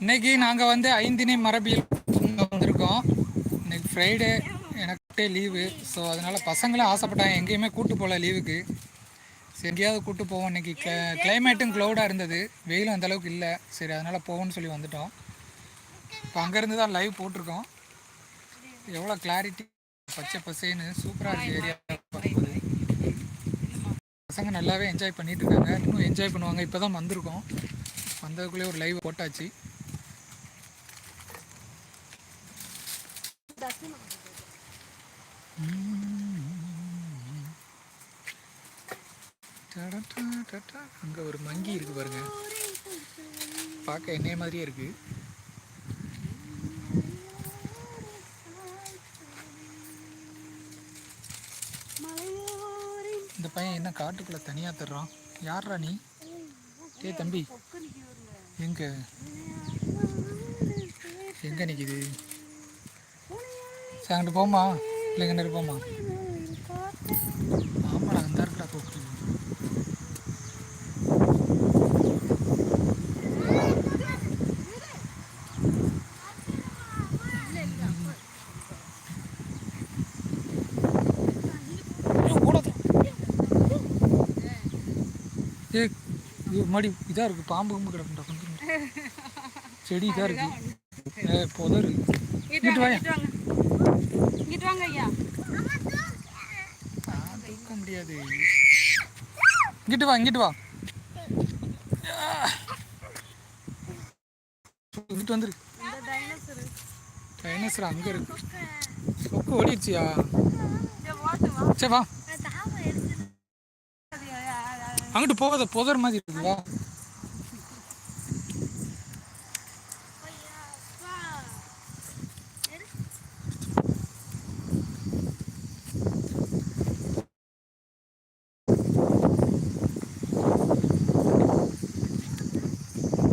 இன்னைக்கு நாங்கள் வந்து ஐந்தினி மரபியல் வந்திருக்கோம். இன்னைக்கு ஃப்ரைடே எனக்கிட்டே லீவு ஸோ அதனால் பசங்களும் ஆசைப்பட்டாங்க. எங்கேயுமே கூட்டு போகல லீவுக்கு சரி எங்கேயாவது கூட்டு போவோம். இன்னைக்கு க்ள கிளைமேட்டும் க்ளௌடாக இருந்தது. வெயிலும் அந்த அளவுக்கு இல்லை. சரி அதனால் போவோம்னு சொல்லி வந்துட்டோம். இப்போ அங்கேருந்து தான் லைவ் போட்டிருக்கோம். எவ்வளோ கிளாரிட்டி பச்சை பசேன்னு சூப்பராக இருக்குது ஏரியா பார்க்கும்போது. பசங்க நல்லாவே என்ஜாய் பண்ணிட்டு இருக்காங்க இன்னும் என்ஜாய் பண்ணுவாங்க. இப்போ தான் வந்திருக்கோம். வந்ததுக்குள்ளே ஒரு லைவ் போட்டாச்சு. அங்கே ஒரு மங்கி இருக்கு பாருங்க. பார்க்க என்னைய மாதிரியே இருக்கு இந்த பையன் என்ன காட்டுக்குள்ள தனியா தர்றான்? யார்ரா நீ? ஏ தம்பி. எங்க? எங்க நிக்குது? சரி அங்கிட்டு போமா இல்லை எங்கே இருப்போமா ஆமாடா அந்த இருக்கடா போக்கு ஏ மடி இதாக இருக்குது பாம்பு கும்பு கிடக்குண்டா கொஞ்சம் செடி இதாக இருக்குது ஏ புதரு இங்கிட்டு. வாங்க இங்கிட்டு வாங்க. ஐயா. ஆ, தூக்க முடியாது. இங்கிட்டு வா இங்கிட்டு வா. இங்கிட்டு வந்துரு. டைனோசர் அங்கே இருக்கு. கொக்கு ஓடிடுச்சியா? சரி வா. அங்கிட்டு போகாத புதர் மாதிரி இருக்குல்ல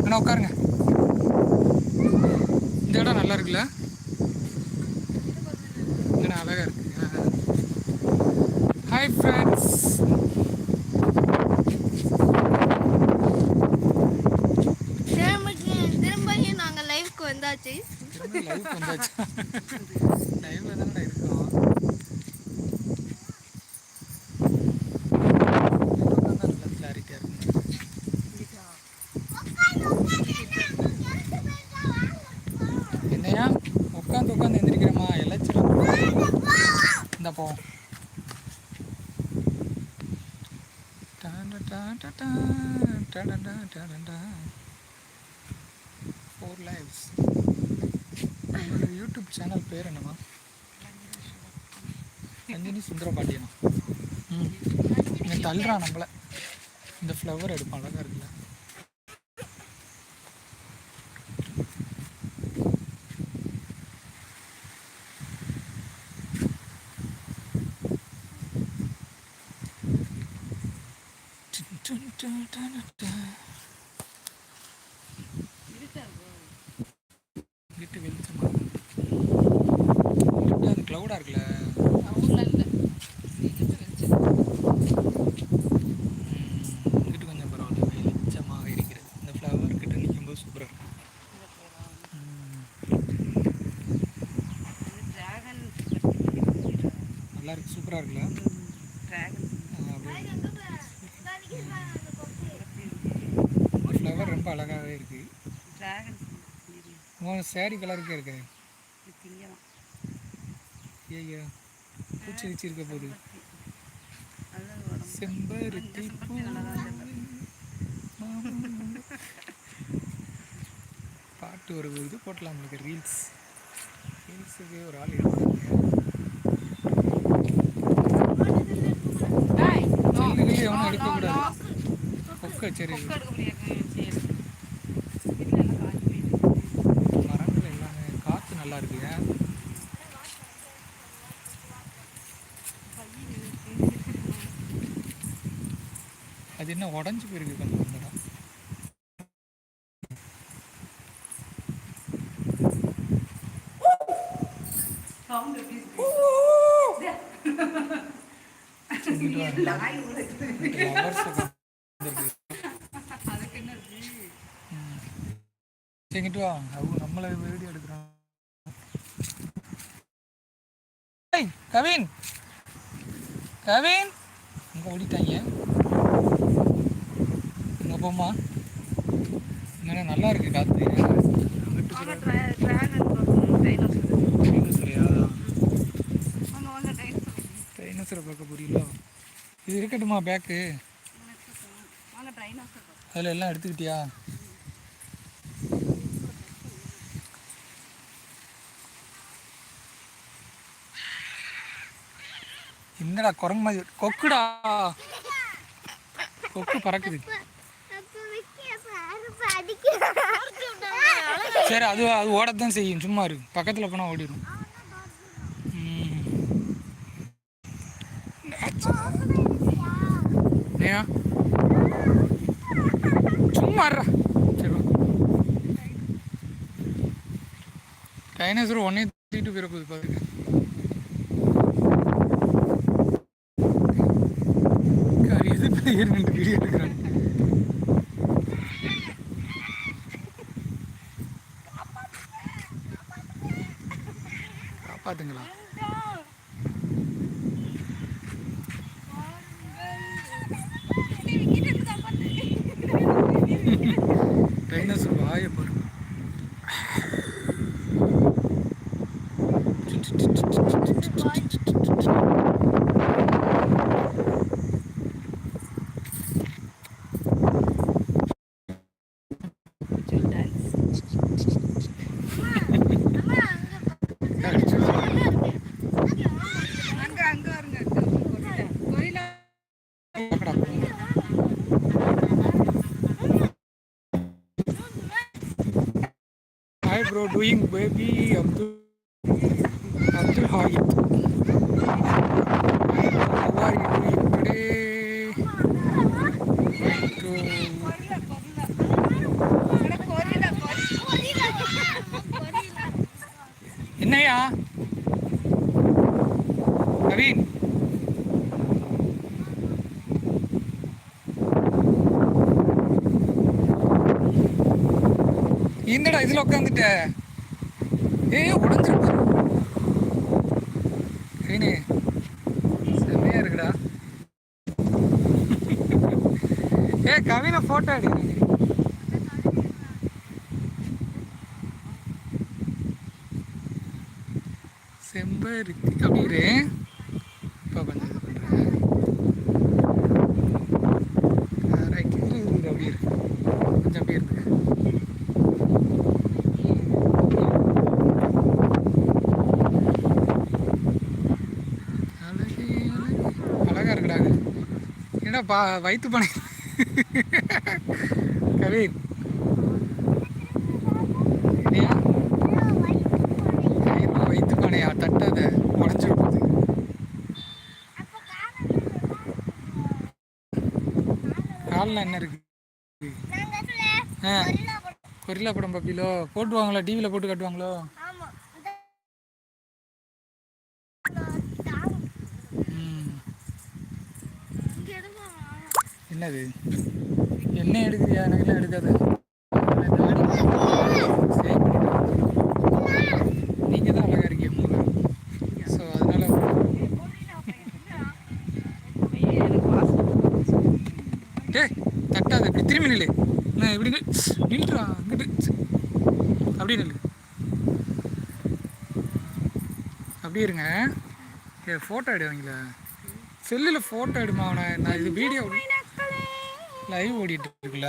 அண்ணா உட்காருங்க இந்த இடம் நல்லா இருக்குல்ல இங்கே அழகா இருக்கு ஹாய் ஃப்ரெண்ட்ஸ் திரும்பியும் நாங்க வந்தாச்சு லைவ்ல தானே இருக்கோம். என்னையா? உட்காந்து உட்காந்து எந்திரிக்கிறேம்மா. இழைச்சிடும் இந்த போ. ஃபோர் லைவ்ஸ் யூடியூப் சேனல் பேர் என்னம்மா? ரஞ்சினி சுந்தர பாண்டியனா ம். இங்கே தள்ளுறான் நம்மள. இந்த ஃப்ளவர் எடுப்பான் அழகாக இருக்குல்ல. வீட்டு வெளிச்சமா எப்படி அது க்ளவுடாக இருக்குல்ல அவங்கள இல்லை இங்கிட்டு கொஞ்சம் பரவாயில்ல வெளிச்சமாக இருக்கிறது இந்த ஃப்ளவர் கிட்ட நிற்கும்போது சூப்பராக இருக்கும் டிராகன் நல்லா இருக்கு சூப்பராக இருக்குல்ல ஃப்ளவர் ரொம்ப அழகாகவே இருக்குது உன் சேரீ கலருக்கே இருக்கு ஐயா பூச்சி வச்சிருக்க போகுது. நல்ல உடம்பு செம்பருத்தி பூ பாட்டு ஒரு இது போட்டலாம் உங்களுக்கு ரீல்ஸ் ரீல்ஸுக்கு ஒரு ஆள் எடுத்தாங்க டேய், no. செல்லுகளே எவனும் No, எடுக்கக்கூடாது no, no. கொக்கை சரி கொக்கு எடுக்க முடியாது சரி இல்லை இல்லை காஞ்சி போயிடுச்சு. மரங்கள் எல்லாமே காற்று நல்லா இருக்கு ஏன் அது என்ன உடஞ்சி போயிருக்கு கொஞ்சம் இடம். Sound எப்படி இருக்கு? என்ன சரிங்கிட்டு வா அவங்க நம்மளை வீடியோ எடுக்கிறான் கவின் கவின் இங்கே ஓடிட்டாங்க இங்கே போம்மா இங்கே நல்லா இருக்கு டைனோசர் டைனோசரை பார்க்க புரியல இது இருக்கட்டுமா பேக்கு? அதில் எல்லாம் எடுத்துக்கிட்டியா? என்னடா குரங்கு மாதிரி? கொக்குடா. கொக்கு பறக்குது. சரி அது அது ஓடத்தான் செய்யும். சும்மா இருக்கு பக்கத்தில் போனால் ஓடிடும் ம். ஏன் சும்மா இருடா. சரி வா. டைனோசர் ஒன்னே தூக்கிட்டு போயிட போகுது பாருங்க எது பெயர் நின்று வீடியோ எடுக்கிறாங்க? காப்பாத்துங்களா டைனோசர் வாயை பாரு அங்க அங்க வருங்க அங்க gorilla பார்க்கடா hi bro doing baby Abdul Abdul Hayith How என்னடா இதுல உட்காந்துட்ட ஏய் உடஞ்சிருக்கு ஏனே செம்மையா இருக்குடா. ஏ கவினை ஃபோட்டோ எடுக்கிறீங்க செம்பருக்கு அப்படி இப்போ கொஞ்சம் இது பண்ணுறேன் ரைட் இரு இரு, இரு அப்படி கொஞ்சம் அப்படியே இருக்கு அழகே அழகு அழகா இருக்குடா இது. என்னடா பா வயிற்று பனை கவின். வைத்து பானையா தட்டாத. காலில் என்ன இருக்கு? ஆ. கொரில்லா படம் பார்ப்பீங்களோ போட்டுவாங்களோ டிவியில் போட்டு காட்டுவாங்களோ? என்னது? என்ன எடுக்கிறியா? எனக்குலாம் எடுக்காது. நீங்கள் தான் அழகாக இருக்கீங்க மூணு ஸோ அதனால் டேய் தட்டாத இப்படி திரும்பி நில்லு. நான் இப்படி நில் நில்றா அங்கிட்டு அப்படி நில்லு. அப்படி இருங்க. ஏ ஃபோட்டோ எடுவாங்களா செல்லில் ஃபோட்டோ எடுமா அவனை? நான் இது வீடியோ லைவ் ஓடிட்டு இருக்குல்ல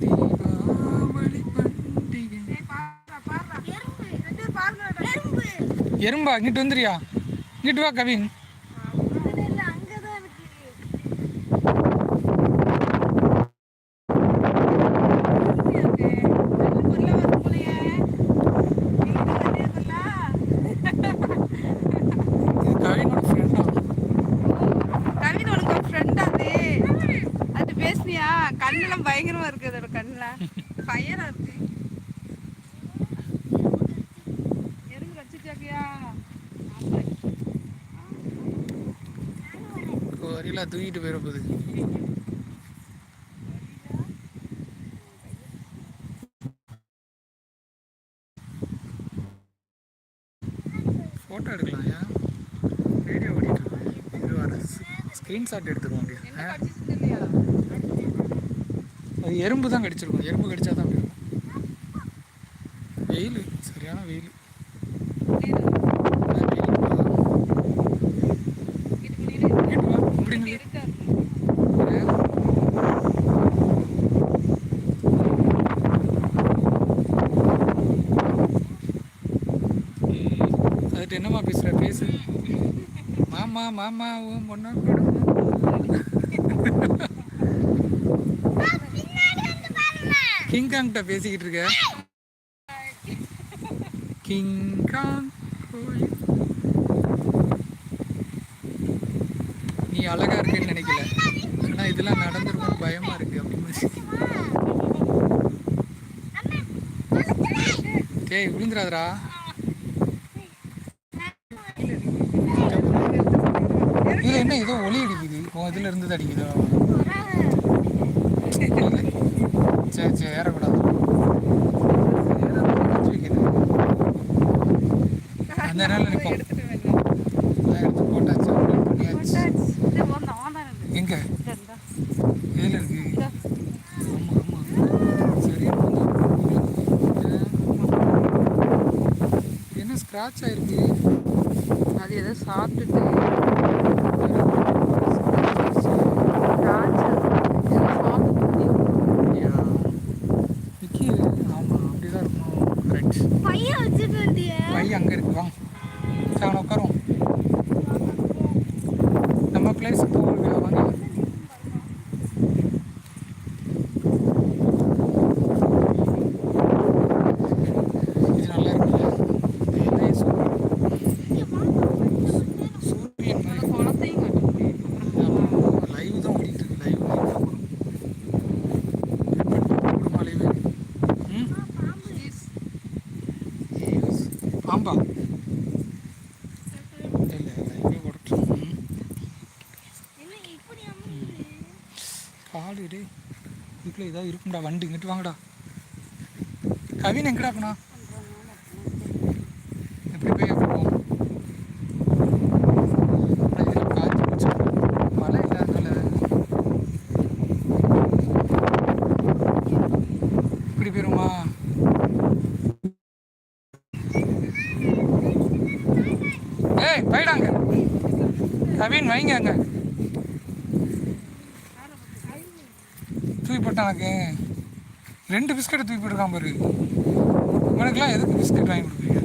தீபாவளி பண்டிகை எறும்பா இங்கிட்டு வந்துறியா இங்கிட்டு வா கவின் இது கவினோட ஃப்ரெண்டா கவின் உனக்கு ஒரு ஃப்ரெண்ட் அது அது பேசுனியா கண்ணெல்லாம் பயங்கரமா இருக்கு அதோட கண்ணுல. ஃபயரா இருக்கு. எறும்பு கச்சிச்சாக்கியா வரியில தூக்கிட்டு போயிட போகுது. ஃபோட்டோ எடுக்கலாம் ஏன் வீடியோ ஓடிட்டு இருக்கு. ஸ்க்ரீன்ஷாட் எடுத்துருவோம் அப்படியே அது எறும்பு தான் கடிச்சிருக்கும். எறும்பு கடிச்சா தான் அப்படி இருக்கும். வெயில் சரியான வெயில். இங்கிட்டு அதுட்டு என்னம்மா பேசுற? பேசு. மாமா மாமா உன் பொண்ணா கிங்காங்கிட்ட பேசிக்கிட்டு இருக்க. கிங்காங் கோயில் நீ அழகா இருக்கேன்னு நினைக்கல. ஆனா இதெல்லாம் நடந்துருக்கும் பயமா இருக்கு அப்படின்னு டேய் விழுந்துராதடா இது என்ன ஏதோ ஒளி அடிக்குது. உன் இதுல இருந்து அடிக்குதோ? சரி சரி ஏறக்கூடாது அந்த நேரம் நிற்போம் எடுத்து போட்டாச்சு upload பண்ணியாச்சு இது வந்து இருக்கு? சரி என்ன ஸ்க்ராட்ச் ஆயிருக்கு? அது ஏதோ சாப்பிட்டுட்டு திராட்சை. ஏதோ சாப்பிட்டுட்டு. யா. விக்கி ஆமா அப்படிதான் இருக்கும் கரெக்ட் பையன் வச்சுட்டு வந்தியா பை அங்க இருக்கு வாங்க சரி அவனை உட்காருவோம் நம்ம பிளேஸ் போக வாங்க இது நல்லா இருக்குல்ல இதே சூரியன் சூரியன் அந்த மாதிரி குளத்தையும் காட்ட முடியும். லைவ் தான் ஓடிட்டு இருக்கு லைவ் குடும்ப லைவ் ம் பாம்பா இல்லை லைவே ஓடட்டும் ம். என்ன இப்படி அமுங்குது? காடு டே இதுக்குள்ள ஏதாவது இருக்கும்டா வண்டி இங்கிட்டு வாங்கடா. கவின் எங்கடா போனா? எப்படி போய் எப்படி போவோம்? இப்படி போயிருமா? ஏய் போயிடாங்க. கவின் வைங்க அங்கே. தூக்கி ரெண்டு பிஸ்கெட்டை தூக்கி போட்டுருக்கான் பாரு. உனக்குலாம் எதுக்கு பிஸ்கெட் வாங்கி கொடுக்குறீங்க?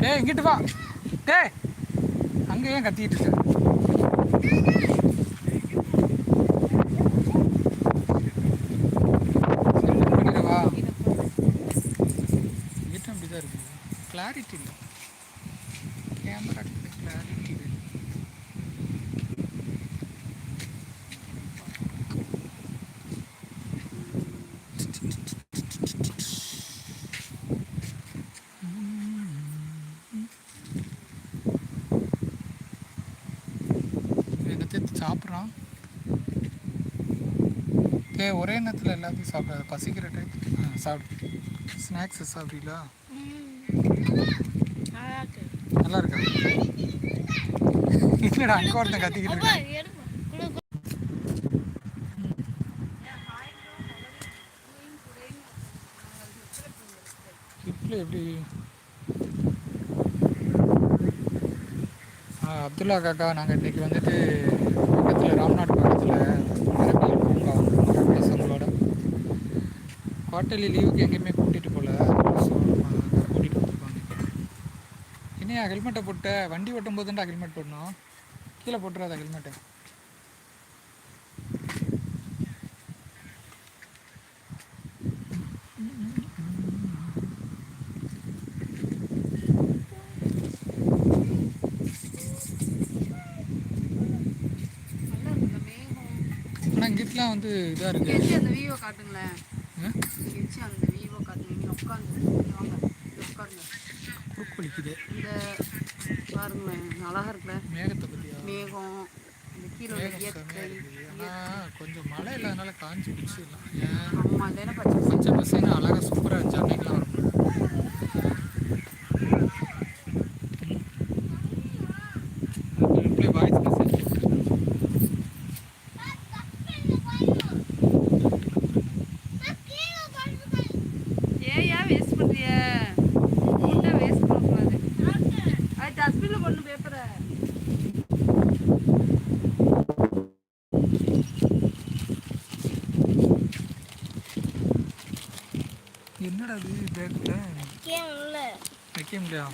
டேய் இங்கிட்டு வா. டேய் அங்கே ஏன் கத்திக்கிட்டு இருக்க சரி, பண்ணிடவா இங்கிட்ட அப்படிதான் இருக்கு கிளாரிட்டி இல்லை கேமரா கிளாரிட்டி சாப்பிட்றான். ஏ ஒரே நேரத்தில் எல்லாத்தையும் சாப்பிடாது. பசிக்கிற டைம் சாப்பிடு. ஸ்நாக்ஸ் சாப்பிட்றீங்களா? நல்லா இருக்கு. என்னடா அங்கே ஒருத்தன் கத்திக்கிட்டு இருக்கான். எப்படி? அப்துல்லா காக்கா நாங்கள் இன்றைக்கி வந்துட்டு பக்கத்தில் ராம்நாடு பக்கத்தில் பூங்கா பசங்களோட குவார்ட்டர்லி லீவுக்கு எங்கேயுமே என்னையா ஹெல்மெட்டை போட்ட வண்டி ஓட்டும் போதுண்டா ஹெல்மெட் போடணும். கீழே போட்டுறாத ஹெல்மெட்டு ஆனால் இங்கிட்டலாம் வந்து இதாக இருக்குது அந்த வீவோ காட்டுங்களேன். அந்த வீவோ காட்டுங்க. உட்காந்து உட்காருங்க. குறுக்கு வலிக்குது இந்த பாருங்களேன் அழகா இருக்குல்ல? மேகத்தை பற்றியா மேகம் கொஞ்சம் மழை இல்லாதனால காஞ்சி பிடிச்சிடலாம் ஏன் ஆமா இல்லைன்னா பச்சை பசங்க அழகாக சூப்பராக இருந்துச்சு. அன்னைக்கெலாம் இது பேக்கில் வைக்க முடியா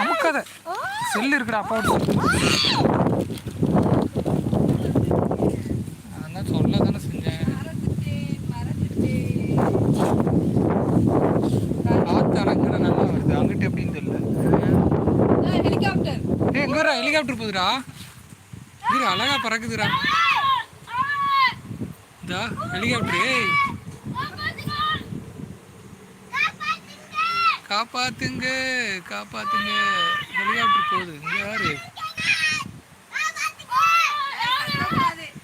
அமுக்காத. செல் இருக்குடா அப்பா நான் தான் சொல்ல தானே செஞ்சேன். காற்று அலங்கட நல்லா வருது. அங்கிட்டு எப்படின்னு தெரியல. ஹெலிகாப்டர் ஏ ஹெலிகாப்டர் போகுதுடா. இது அழகா பறக்குதுடா. இதா ஹெலிகாப்டர் ஏய். காப்பாத்துங்க காப்பாத்துங்க. ஹெலிகாப்டர் போகுது. இங்க யாரு?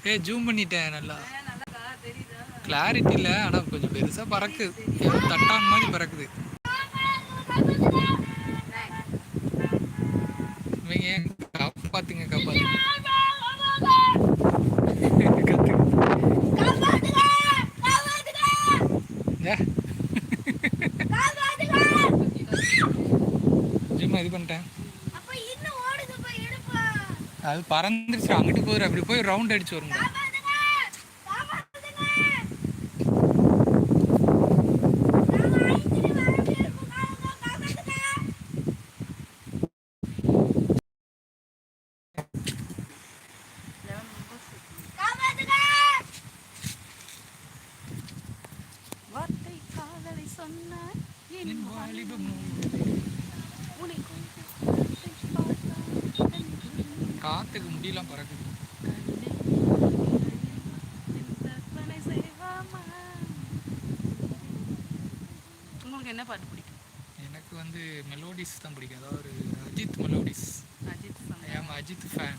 ஏ ஜூம் பண்ணிட்டேன் நல்லா. கிளாரிட்டி இல்லை ஆனால் கொஞ்சம் பெருசாக பறக்குது தட்டான் மாதிரி பறக்குது இவங்க ஏன் காப்பாத்துங்க காப்பாத்துங்க கத்துங்க ஏ, சும்மா இது பண்ணிட்டேன் அது பறந்துருச்சு அங்கிட்டு போயிரு அப்படி போய் ரவுண்ட் அடிச்சு வருங்க முடியெல்லாம் பறக்குது உங்களுக்கு என்ன பாட்டு பிடிக்கும்? எனக்கு வந்து மெலோடிஸ் தான் பிடிக்கும். அதாவது ஒரு அஜித் மெலோடிஸ் அஜித் ஐ ஆம் அஜித் ஃபேன்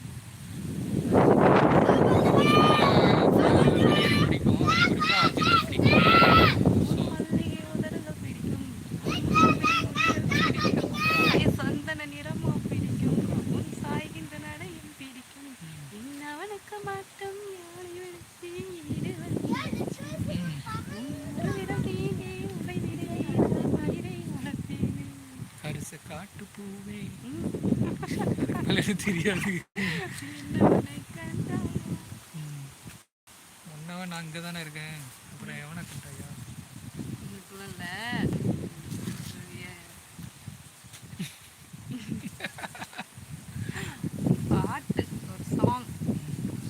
எனக்கு தெரியாது என்னவனை கண்டாய் ஒன்னவன் நான் அங்கே தானே இருக்கேன் அப்புறம் எவனை கண்டாயா உங்களுக்குள்ள பாட்டு ஒரு சாங்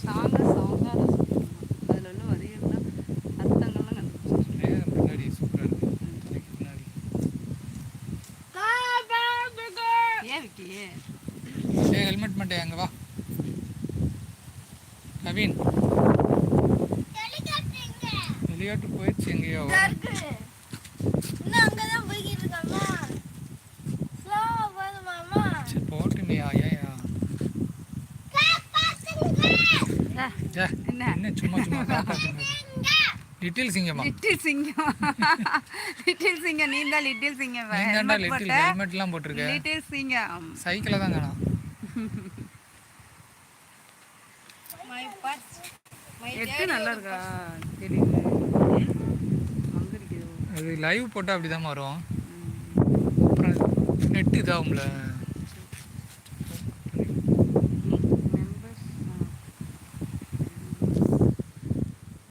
சாங்கை சாங்காக அதில் உள்ள வரிகள்லாம் அர்த்தங்கள்லாம் கண்டுபிடிச்சிருக்கேன் மேகம் பின்னாடி சூப்பராக இருக்கு தலைக்கு பின்னாடி ஏன் விக்கி ஏ ஹெல்மெட் மாட்டேன் அங்கே வா நவீன் ஹெலிகாப்டர் எங்க விளையாட்டு போயிடுச்சு எங்கேயோ இருக்கு இன்னும் அங்கதான் போய்கிட்டு இருக்காமா ஸ்லோவா போதுமாமா சரி போட்டுமையா ஏயா ஏ என்ன? என்ன சும்மா சும்மா காப்பாற்றுங்க லிட்டில் சிங்கம்? லிட்டில் சிங்கம். நீ தான் லிட்டில் சிங்கம். நீ தாண்டா லிட்டில் ஹெல்மெட்லாம் போட்டிருக்க? லிட்டில் சிங்கம். சைக்கிளை தான் காணோம். மை பர்ஸ் மை எட்டு நல்லா இருக்கா? அது லைவ் போட்டால் அப்படி தான் வரும் அப்புறம் நெட்டு இதாகும்ல